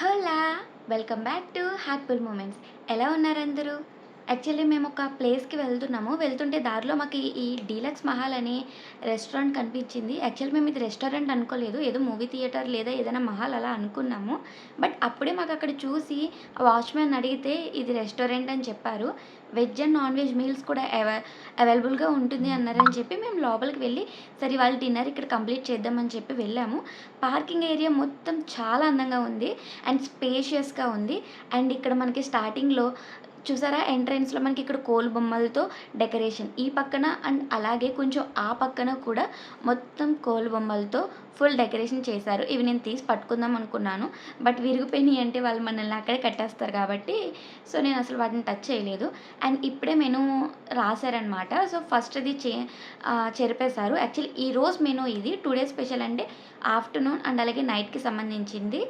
Hola welcome back to heartful moments. ఎలా ఉన్నారందరూ actually మేము ఒక ప్లేస్కి వెళ్తున్నాము. వెళ్తుంటే దారిలో మాకు ఈ- డీలక్స్ మహల్ అనే రెస్టారెంట్ కనిపించింది. యాక్చువల్లీ మేము ఇది రెస్టారెంట్ అనుకోలేదు. ఏదో మూవీ థియేటర్ లేదా ఏదైనా మహల్ అలా అనుకున్నాము. బట్ అప్పుడే మాకు అక్కడ చూసి వాచ్మెన్ అడిగితే ఇది రెస్టారెంట్ అని చెప్పారు. Veg and non veg meals కూడా అవై అవైలబుల్గా ఉంటుంది అన్నారని చెప్పి మేము లోపలికి వెళ్ళి సరే వాళ్ళ డిన్నర్ ఇక్కడ కంప్లీట్ చేద్దామని చెప్పి వెళ్ళాము. పార్కింగ్ ఏరియా మొత్తం చాలా అందంగా ఉంది. అండ్ స్పేషియస్గా ఉంది. అండ్ ఇక్కడ మనకి స్టార్టింగ్లో చూసారా? ఎంట్రన్స్లో మనకి ఇక్కడ కోల్ బొమ్మలతో డెకరేషన్. ఈ పక్కన అండ్ అలాగే కొంచెం ఆ పక్కన కూడా మొత్తం కోల్ బొమ్మలతో ఫుల్ డెకరేషన్ చేశారు. ఇవి నేను తీసి పట్టుకుందాం అనుకున్నాను. బట్ విరిగిపోయినాయి అంటే వాళ్ళు మనల్ని అక్కడే కట్టేస్తారు కాబట్టి సో నేను అసలు వాటిని టచ్ చేయలేదు. అండ్ ఇప్పుడే మెనూ రాశారనమాట సో ఫస్ట్ అది చే చెరిపేశారు. యాక్చువల్లీ ఈ రోజు మెనూ ఇది. టూ డేస్ స్పెషల్ అంటే ఆఫ్టర్నూన్ అండ్ అలాగే నైట్కి సంబంధించింది.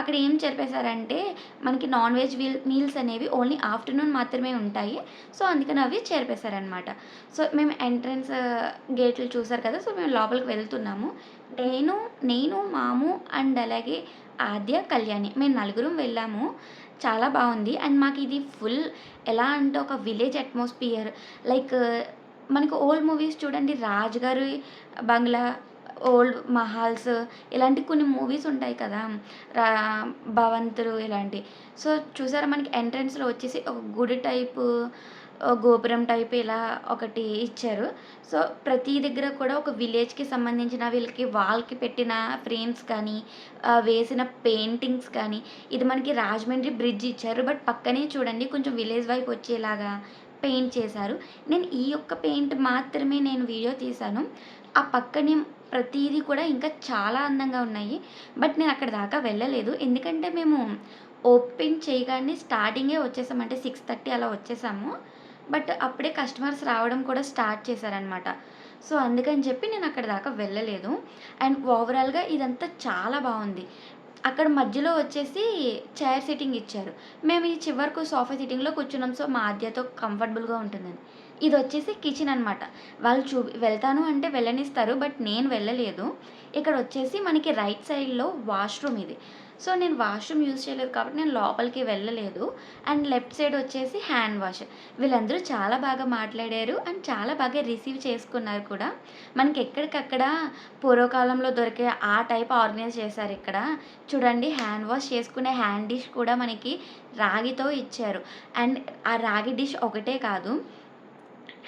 అక్కడ ఏం చేర్పేశారంటే మనకి నాన్ వెజ్ వీల్ మీల్స్ అనేవి ఓన్లీ ఆఫ్టర్నూన్ మాత్రమే ఉంటాయి. సో అందుకని అవి చేర్పేశారనమాట సో మేము ఎంట్రన్స్ గేట్లు చూసారు కదా సో మేము లోపలికి వెళ్తున్నాము. నేను నేను మాము అండ్ అలాగే ఆద్య కళ్యాణి మేము నలుగురం వెళ్ళాము. చాలా బాగుంది. అండ్ మాకు ఇది ఫుల్ ఎలా అంటే ఒక విలేజ్ అట్మాస్ఫియర్. లైక్ మనకు ఓల్డ్ మూవీస్ చూడండి రాజు గారి బంగ్లా ఓల్డ్ మహల్స్ ఇలాంటి కొన్ని మూవీస్ ఉంటాయి కదా రా భవంతులు ఇలాంటి. సో చూసారా మనకి ఎంట్రన్స్లో వచ్చేసి ఒక గుడి టైపు గోపురం టైప్ ఇలా ఒకటి ఇచ్చారు. సో ప్రతి దగ్గర కూడా ఒక విలేజ్కి సంబంధించిన వీళ్ళకి వాల్కి పెట్టిన ఫ్రేమ్స్ కానీ వేసిన పెయింటింగ్స్ కానీ ఇది మనకి రాజమండ్రి బ్రిడ్జ్ ఇచ్చారు. బట్ పక్కనే చూడండి కొంచెం విలేజ్ వైపు వచ్చేలాగా పెయింట్ చేశారు. నేను ఈ యొక్క పెయింట్ మాత్రమే నేను వీడియో తీశాను. ఆ పక్కనే ప్రతిదీ కూడా ఇంకా చాలా అందంగా ఉన్నాయి. బట్ నేను అక్కడ దాకా వెళ్ళలేదు. ఎందుకంటే మేము ఓపెన్ చేయగానే స్టార్టింగే వచ్చేసామంటే సిక్స్ థర్టీ అలా వచ్చేసాము. బట్ అప్పుడే కస్టమర్స్ రావడం కూడా స్టార్ట్ చేశారనమాట సో అందుకని చెప్పి నేను అక్కడ దాకా వెళ్ళలేదు. అండ్ ఓవరాల్గా ఇదంతా చాలా బాగుంది. అక్కడ మధ్యలో వచ్చేసి చైర్ సిట్టింగ్ ఇచ్చారు. మేము ఈ చివరకు సోఫా సిట్టింగ్లో కూర్చున్నాం. సో మా ఆద్యతో కంఫర్టబుల్గా ఉంటుందని. ఇది వచ్చేసి కిచెన్ అనమాట వాళ్ళు చూ వెళ్తాను అంటే వెళ్ళనిస్తారు. బట్ నేను వెళ్ళలేదు. ఇక్కడ వచ్చేసి మనకి రైట్ సైడ్లో వాష్రూమ్ ఇది. సో నేను వాష్రూమ్ యూజ్ చేయలేదు కాబట్టి నేను లోపలికి వెళ్ళలేదు. అండ్ లెఫ్ట్ సైడ్ వచ్చేసి హ్యాండ్ వాష్. వీళ్ళందరూ చాలా బాగా మాట్లాడారు అండ్ చాలా బాగా రిసీవ్ చేసుకున్నారు కూడా. మనకి ఎక్కడికక్కడ పూర్వకాలంలో దొరికే ఆ టైప్ ఆర్గనైజ్ చేశారు ఇక్కడ. చూడండి హ్యాండ్ వాష్ చేసుకునే హ్యాండ్ డిష్ కూడా మనకి రాగితో ఇచ్చారు. అండ్ ఆ రాగి డిష్ ఒకటే కాదు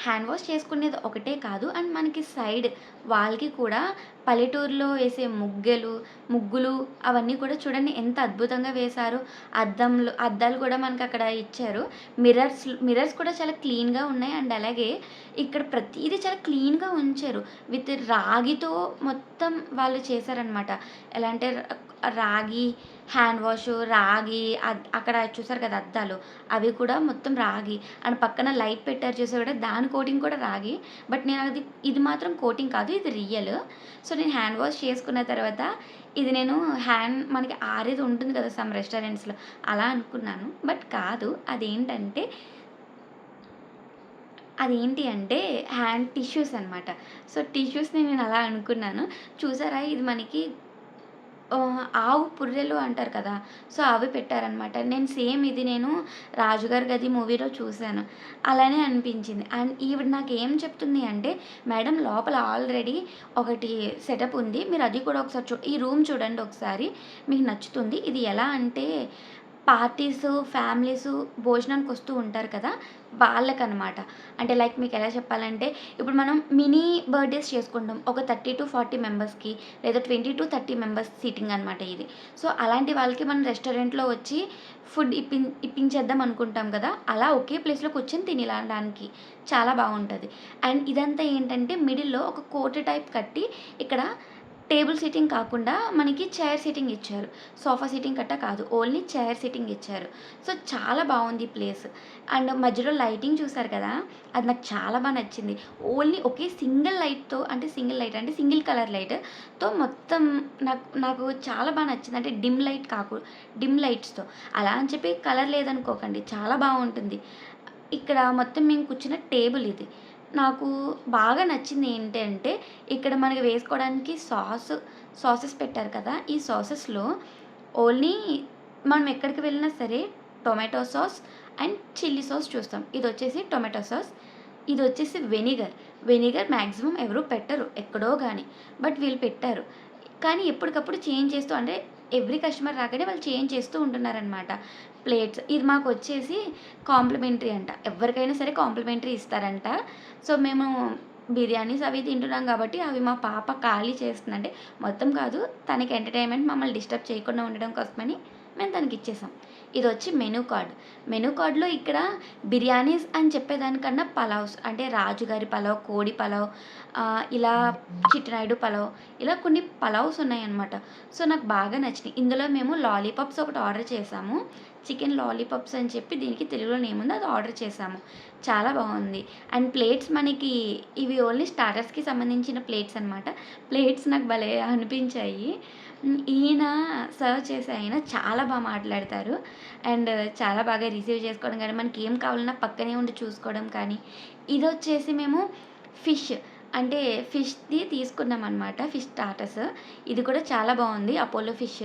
హ్యాండ్ వాష్ చేసుకునేది ఒకటే కాదు. అండ్ మనకి సైడ్ వాళ్ళకి కూడా పల్లెటూరులో వేసే ముగ్గలు ముగ్గులు అవన్నీ కూడా చూడండి ఎంత అద్భుతంగా వేశారు. అద్దంలు అద్దాలు కూడా మనకి అక్కడ ఇచ్చారు. మిర్రర్స్ మిర్రర్స్ కూడా చాలా క్లీన్గా ఉన్నాయి. అండ్ అలాగే ఇక్కడ ప్రతిదీ చాలా క్లీన్గా ఉంచారు. విత్ రాగితో మొత్తం వాళ్ళు చేశారనమాట ఎలా అంటే రాగి హ్యాండ్ వాష్ రాగి అద్- అక్కడ చూసారు కదా అద్దాలు. అవి కూడా మొత్తం రాగి. అండ్ పక్కన లైట్ పెట్టారు చూసారు కూడా దాని కోటింగ్ కూడా రాగి. బట్ నేను అది ఇది మాత్రం కోటింగ్ కాదు ఇది రియల్ సో నేను హ్యాండ్ వాష్ చేసుకున్న తర్వాత ఇది నేను హ్యాండ్ మనకి ఆరేది ఉంటుంది కదా సమ్ రెస్టారెంట్స్లో అలా అనుకున్నాను. బట్ కాదు అదేంటంటే అదేంటి అంటే హ్యాండ్ టిష్యూస్ అనమాట సో టిష్యూస్ని నేను అలా అనుకున్నాను. చూసారా ఇది మనకి ఆవు పుర్రెలు అంటారు కదా సో అవి పెట్టారనమాట నేను సేమ్ ఇది నేను రాజుగారి గది మూవీలో చూశాను. అలానే అనిపించింది. అండ్ ఈవిడ నాకు ఏం చెప్తుంది అంటే మేడం లోపల ఆల్రెడీ ఒకటి సెటప్ ఉంది. మీరు అది కూడా ఒకసారి చూ ఈ రూమ్ చూడండి ఒకసారి. మీకు నచ్చుతుంది. ఇది ఎలా అంటే పార్టీస్ ఫ్యామిలీస్ భోజనానికి వస్తూ ఉంటారు కదా వాళ్ళకనమాట అంటే లైక్ మీకు ఎలా చెప్పాలంటే ఇప్పుడు మనం మినీ బర్త్డేస్ చేసుకుంటాం. ఒక థర్టీ టు ఫార్టీ మెంబర్స్కి లేదా twenty to thirty members seating అనమాట ఇది. సో అలాంటి వాళ్ళకి మనం రెస్టారెంట్లో వచ్చి ఫుడ్ ఇప్పి ఇప్పించేద్దాం అనుకుంటాం కదా అలా ఒకే ప్లేస్లో కూర్చొని తినడానికి చాలా బాగుంటుంది. అండ్ ఇదంతా ఏంటంటే మిడిల్లో ఒక కోట టైప్ కట్టి ఇక్కడ టేబుల్ సీటింగ్ కాకుండా మనకి చైర్ సీటింగ్ ఇచ్చారు. సోఫా సీటింగ్ కట్ట కాదు ఓన్లీ చైర్ సీటింగ్ ఇచ్చారు. సో చాలా బాగుంది ప్లేస్. అండ్ మధ్యలో లైటింగ్ చూసారు కదా అది నాకు చాలా బాగా నచ్చింది. ఓన్లీ ఒకే సింగిల్ లైట్తో అంటే సింగిల్ లైట్ అంటే సింగిల్ కలర్ లైట్తో మొత్తం నాకు నాకు చాలా బాగా నచ్చింది. అంటే డిమ్ లైట్ కాకు డిమ్ లైట్స్తో. అలా అని చెప్పి కలర్ లేదనుకోకండి చాలా బాగుంటుంది. ఇక్కడ మొత్తం మేము కూర్చున్న టేబుల్ ఇది. నాకు బాగా నచ్చింది ఏంటంటే ఇక్కడ మనకి వేసుకోవడానికి సాస్ సాసెస్ పెట్టారు కదా ఈ సాసెస్లో ఓన్లీ మనం ఎక్కడికి వెళ్ళినా సరే tomato sauce and chilli sauce చూస్తాం. ఇది వచ్చేసి టొమాటో సాస్ ఇది వచ్చేసి వెనిగర్. వెనిగర్ మ్యాక్సిమం ఎవరు పెట్టరు ఎక్కడో కానీ బట్ వీళ్ళు పెట్టారు. కానీ ఎప్పటికప్పుడు చేంజ్ చేస్తూ అంటే ఎవ్రీ కస్టమర్ రాగానే వాళ్ళు చేంజ్ చేస్తూ ఉంటున్నారనమాట ప్లేట్స్. ఇది మాకు వచ్చేసి కాంప్లిమెంటరీ అంట. ఎవరికైనా సరే కాంప్లిమెంటరీ ఇస్తారంట. సో మేము బిర్యానీస్ అవి తింటున్నాం కాబట్టి అవి మా పాప ఖాళీ చేస్తుందంటే మొత్తం కాదు తనకి ఎంటర్టైన్మెంట్ మమ్మల్ని డిస్టర్బ్ చేయకుండా ఉండడం కోసమని మేము తనకి ఇచ్చేసాం. ఇది వచ్చి మెనూ కార్డ్. మెనూ కార్డ్లో ఇక్కడ బిర్యానీస్ అని చెప్పేదానికన్నా పలావ్స్ అంటే రాజుగారి పలావ్ కోడి పలావ్ ఇలా చిట్టినాయుడు పలావ్ ఇలా కొన్ని పలావ్స్ ఉన్నాయన్నమాట. సో నాకు బాగా నచ్చినాయి. ఇందులో మేము లాలీపాప్స్ ఒకటి ఆర్డర్ చేసాము. చికెన్ లాలీపాప్స్ అని చెప్పి దీనికి తెలుగులో ఏముందో అది ఆర్డర్ చేసాము చాలా బాగుంది. అండ్ ప్లేట్స్ మనకి ఇవి ఓన్లీ స్టార్టర్స్కి సంబంధించిన ప్లేట్స్ అనమాట ప్లేట్స్ నాకు భలే అనిపించాయి. ఈయన సర్వ్ చేసే ఆయన చాలా బాగా మాట్లాడతారు. అండ్ చాలా బాగా రిసీవ్ చేసుకోవడం కానీ మనకి ఏం కావాలన్నా పక్కనే ఉండి చూసుకోవడం కానీ. ఇది వచ్చేసి మేము ఫిష్ అంటే ఫిష్ది తీసుకున్నాం అనమాట ఫిష్ స్టార్టర్స్ ఇది కూడా చాలా బాగుంది. అపోలో ఫిష్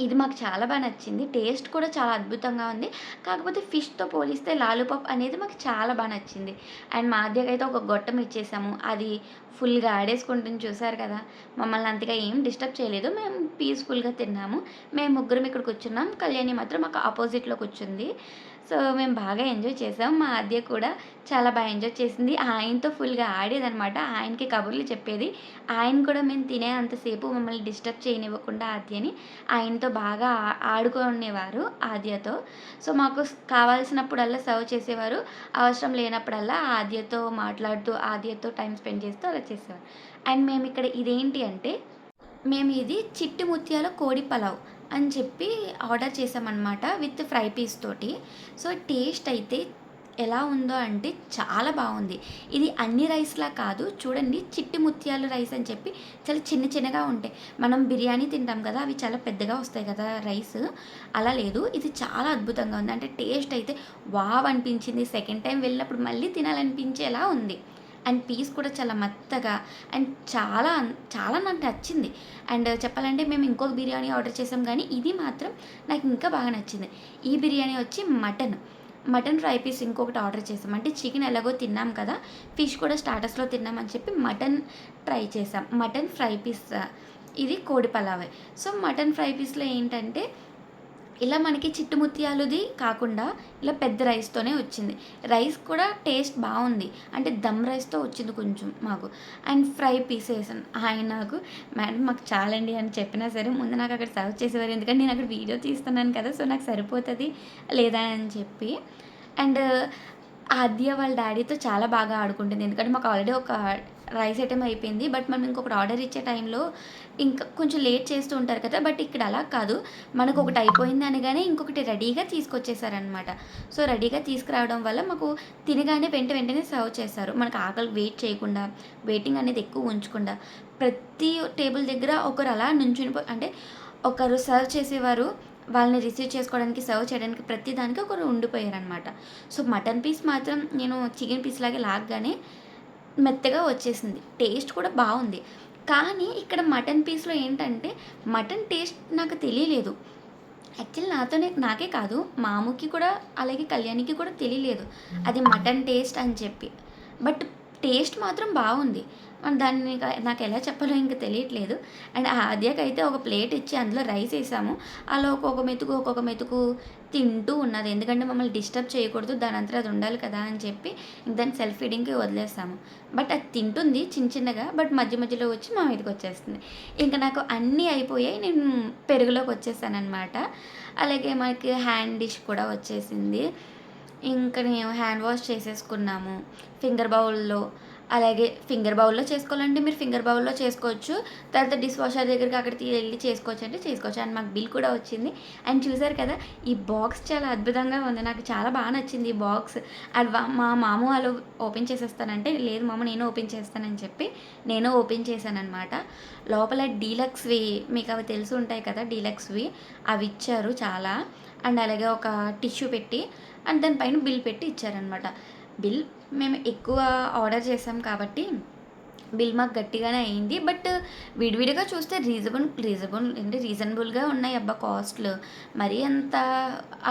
ఇది మాకు చాలా బాగా నచ్చింది. టేస్ట్ కూడా చాలా అద్భుతంగా ఉంది. కాకపోతే ఫిష్తో పోలిస్తే లాలీపాప్ అనేది మాకు చాలా బాగా నచ్చింది. అండ్ మా అయితే ఒక గొట్టం ఇచ్చేసాము. అది ఫుల్గా ఆడేసుకుంటుంది చూసారు కదా. మమ్మల్ని అంతగా ఏం డిస్టర్బ్ చేయలేదు. మేము పీస్ఫుల్గా తిన్నాము. మేము ముగ్గురం ఇక్కడ కూర్చున్నాం కళ్యాణి మాత్రం మాకు ఆపోజిట్లో కూర్చుంది సో మేము బాగా ఎంజాయ్ చేసాం. మా ఆద్య కూడా చాలా బాగా ఎంజాయ్ చేసింది. ఆయనతో ఫుల్గా ఆడేదనమాట ఆయనకి కబుర్లు చెప్పేది. ఆయన కూడా మేము తినే అంతసేపు మమ్మల్ని డిస్టర్బ్ చేయనివ్వకుండా ఆద్యని ఆయనతో బాగా ఆడుకునేవారు ఆద్యతో. సో మాకు కావాల్సినప్పుడల్లా సర్వ్ చేసేవారు. అవసరం లేనప్పుడల్లా ఆద్యతో మాట్లాడుతూ ఆద్యతో టైం స్పెండ్ చేస్తూ అలా చేసేవారు. అండ్ మేము ఇక్కడ ఇదేంటి అంటే మేము ఇది చిట్టి ముత్యాల కోడి పలావ్. అని చెప్పి ఆర్డర్ చేసామన్నమాట విత్ ఫ్రై పీస్ తోటి. సో టేస్ట్ అయితే ఎలా ఉందో అంటే చాలా బాగుంది. ఇది అన్ని రైస్లా కాదు చూడండి చిట్టి ముత్యాలు రైస్ అని చెప్పి చాలా చిన్న చిన్నగా ఉంటాయి. మనం బిర్యానీ తింటాం కదా అవి చాలా పెద్దగా వస్తాయి కదా రైస్. అలా లేదు ఇది చాలా అద్భుతంగా ఉంది. అంటే టేస్ట్ అయితే వావ్ అనిపించింది. సెకండ్ టైం వెళ్ళినప్పుడు మళ్ళీ తినాలనిపించేలా ఉంది. అండ్ పీస్ కూడా చాలా మెత్తగా అండ్ చాలా చాలా నాకు నచ్చింది. అండ్ చెప్పాలంటే మేము ఇంకొక బిర్యానీ ఆర్డర్ చేసాం కానీ ఇది మాత్రం నాకు ఇంకా బాగా నచ్చింది. ఈ బిర్యానీ వచ్చి మటన్. మటన్ ఫ్రై పీస్ ఇంకొకటి ఆర్డర్ చేసాం. అంటే చికెన్ ఎలాగో తిన్నాం కదా ఫిష్ కూడా స్టార్టర్స్లో తిన్నామని చెప్పి మటన్ ట్రై చేసాం. మటన్ ఫ్రై పీస్ ఇది కోడి పలావే. సో మటన్ ఫ్రై పీస్లో ఏంటంటే ఇలా మనకి చిట్టు ముత్యాలుది కాకుండా ఇలా పెద్ద రైస్తోనే వచ్చింది. రైస్ కూడా టేస్ట్ బాగుంది. అంటే దమ్ రైస్తో వచ్చింది కొంచెం మాకు. అండ్ ఫ్రై పీసెస్ ఆయన నాకు. మేడం మాకు చాలండి అని చెప్పినా సరే ముందు నాకు అక్కడ సర్వ్ చేసేవారు. ఎందుకంటే నేను అక్కడ వీడియో తీస్తున్నాను కదా సో నాకు సరిపోతుంది లేదా అని చెప్పి. అండ్ ఆద్య వాళ్ళ డాడీతో చాలా బాగా ఆడుకుంటుంది. ఎందుకంటే మాకు ఆల్రెడీ ఒక రైస్ ఐటెం అయిపోయింది. బట్ మనం ఇంకొకటి ఆర్డర్ ఇచ్చే టైంలో ఇంకా కొంచెం లేట్ చేస్తూ ఉంటారు కదా బట్ ఇక్కడ అలా కాదు. మనకు ఒకటి అయిపోయింది అనగానే ఇంకొకటి రెడీగా తీసుకొచ్చేసారనమాట సో రెడీగా తీసుకురావడం వల్ల మాకు తినగానే వెంట వెంటనే సర్వ్ చేస్తారు మనకు ఆకలి వెయిట్ చేయకుండా వెయిటింగ్ అనేది ఎక్కువ ఉంచకుండా. ప్రతి టేబుల్ దగ్గర ఒకరు అలా నుంచుని పో- అంటే ఒకరు సర్వ్ చేసేవారు. వాళ్ళని రిసీవ్ చేసుకోవడానికి సర్వ్ చేయడానికి ప్రతి దానికి ఒకరు ఉండిపోయారనమాట సో మటన్ పీస్ మాత్రం నేను చికెన్ పీస్ లాగే లాగగానే మెత్తగా వచ్చేసింది. టేస్ట్ కూడా బాగుంది. కానీ ఇక్కడ మటన్ పీస్లో ఏంటంటే మటన్ టేస్ట్ నాకు తెలియలేదు. యాక్చువల్ నాతోనే నాకే కాదు మాముకి కూడా అలాగే కళ్యాణికి కూడా తెలియలేదు. అది మటన్ టేస్ట్ అని చెప్పి. బట్ టేస్ట్ మాత్రం బాగుంది. మరి దాన్ని నాకు ఎలా చెప్పాలో ఇంకా తెలియట్లేదు. అండ్ ఆద్యకి ఒక ప్లేట్ ఇచ్చి అందులో రైస్ వేసాము. అలా ఒక్కొక్క మెతుకు ఒక్కొక్క మెతుకు తింటూ ఉన్నది. ఎందుకంటే మమ్మల్ని డిస్టర్బ్ చేయకూడదు. దాని అంతా అది ఉండాలి కదా అని చెప్పి దాన్ని సెల్ఫ్ ఫీడింగ్కి వదిలేసాము. బట్ అది తింటుంది చిన్న చిన్నగా. బట్ మధ్య మధ్యలో వచ్చి మా మీదకి వచ్చేస్తుంది. ఇంకా నాకు అన్నీ అయిపోయాయి. నేను పెరుగులోకి వచ్చేసాను అనమాట అలాగే మనకి హ్యాండ్ డిష్ కూడా వచ్చేసింది. ఇంకా మేము హ్యాండ్ వాష్ చేసేసుకున్నాము. ఫింగర్ బౌల్లో అలాగే ఫింగర్ బౌల్లో చేసుకోవాలంటే మీరు ఫింగర్ బౌల్లో చేసుకోవచ్చు. తర్వాత డిష్ వాషర్ దగ్గరికి అక్కడికి వెళ్ళి చేసుకోవచ్చు అంటే చేసుకోవచ్చు. అండ్ మాకు బిల్ కూడా వచ్చింది. అండ్ చూసారు కదా ఈ బాక్స్ చాలా అద్భుతంగా ఉంది. నాకు చాలా బాగా నచ్చింది ఈ బాక్స్. అది మా మామ వాళ్ళు ఓపెన్ చేసేస్తానంటే లేదు మామ నేను ఓపెన్ చేస్తానని చెప్పి నేను ఓపెన్ చేశాను అనమాట లోపల డీలక్స్వి మీకు అవి తెలిసి ఉంటాయి కదా డీలక్స్వి అవి ఇచ్చారు చాలా. అండ్ అలాగే ఒక టిష్యూ పెట్టి అండ్ దానిపైన బిల్ పెట్టి ఇచ్చారనమాట బిల్ మేము ఎక్కువ ఆర్డర్ చేసాం కాబట్టి బిల్ మాకు గట్టిగానే అయింది. బట్ విడివిడిగా చూస్తే రీజనబుల్ రీజనబుల్ అంటే రీజనబుల్గా ఉన్నాయి. అబ్బా కాస్ట్లు మరీ అంత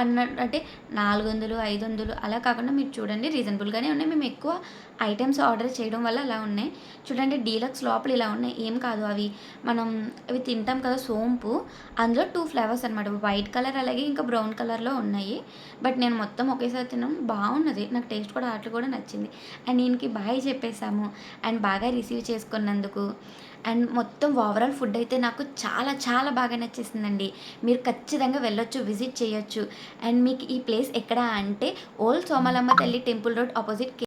అన్న అంటే నాలుగు వందలు ఐదు వందలు అలా కాకుండా మీరు చూడండి రీజనబుల్గానే ఉన్నాయి. మేము ఎక్కువ ఐటమ్స్ ఆర్డర్ చేయడం వల్ల అలా ఉన్నాయి. చూడండి డీలక్స్ లోపల ఇలా ఉన్నాయి. ఏం కాదు అవి. మనం అవి తింటాం కదా సోంపు. అందులో టూ ఫ్లేవర్స్ అనమాట వైట్ కలర్ అలాగే ఇంకా బ్రౌన్ కలర్లో ఉన్నాయి. బట్ నేను మొత్తం ఒకేసారి తిన్నాను బాగున్నది. నాకు టేస్ట్ కూడా అట్లు కూడా నచ్చింది. అండ్ దీనికి బాయ్ చెప్పేసాము అండ్ బాగా రిసీవ్ చేసుకున్నందుకు. అండ్ మొత్తం ఓవరాల్ ఫుడ్ అయితే నాకు చాలా చాలా బాగా నచ్చేసిందండి. మీరు ఖచ్చితంగా వెళ్ళొచ్చు విజిట్ చేయొచ్చు. అండ్ మీకు ఈ ప్లేస్ ఎక్కడ అంటే ఓల్డ్ సోమలమ్మ తల్లి టెంపుల్ రోడ్ ఆపోజిట్